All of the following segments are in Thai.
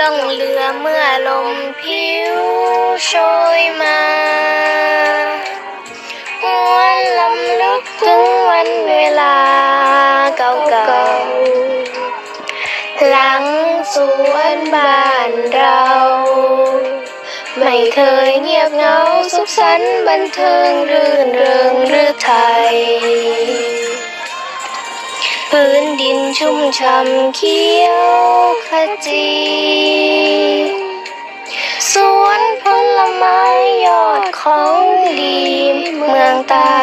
ล่องเรือเมื่อลมพิวโชยมาหวนลำลึกถึงวันเวลาเก่าๆ หลังสวนบ้านเรา ไม่เคยเงียบเหงาสุขสันต์บันเทิงรื่นเริงหรือไทย พื้นดินชุ่มช่ำเขียวขจี สวนผลไม้ยอดของดีเมืองใต้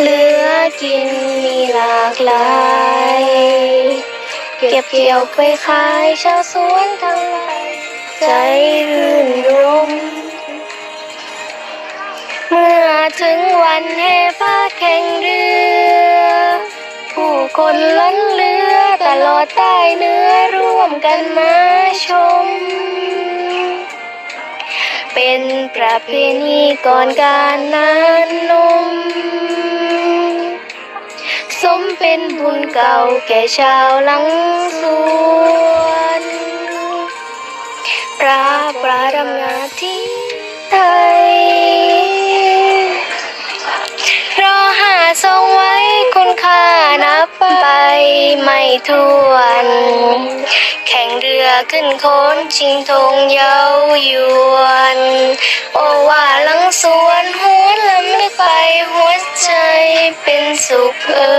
เหลือกินมีหลากหลาย เก็บเกี่ยวไปขายชาวสวนทั้งหลายใจรื่นรมเมื่อถึงวันแห่ผ้าแข่งเรือ คนล้นเรือตลอดใต้เนื้อร่วมกันมาชม เป็นประเพณีก่อนการนั้นนม สมเป็นบุญเก่าแก่ชาวหลังสวนพระปรารมนาที่ไทยรอหาทรงไว้คุณค่านับ ไปไม่ทวน แข่งเรือขึ้นโคนชิงธงเย้ายวน โอว่าลังสวนหัวลำลึกไปหัวใจเป็นสุขเอ่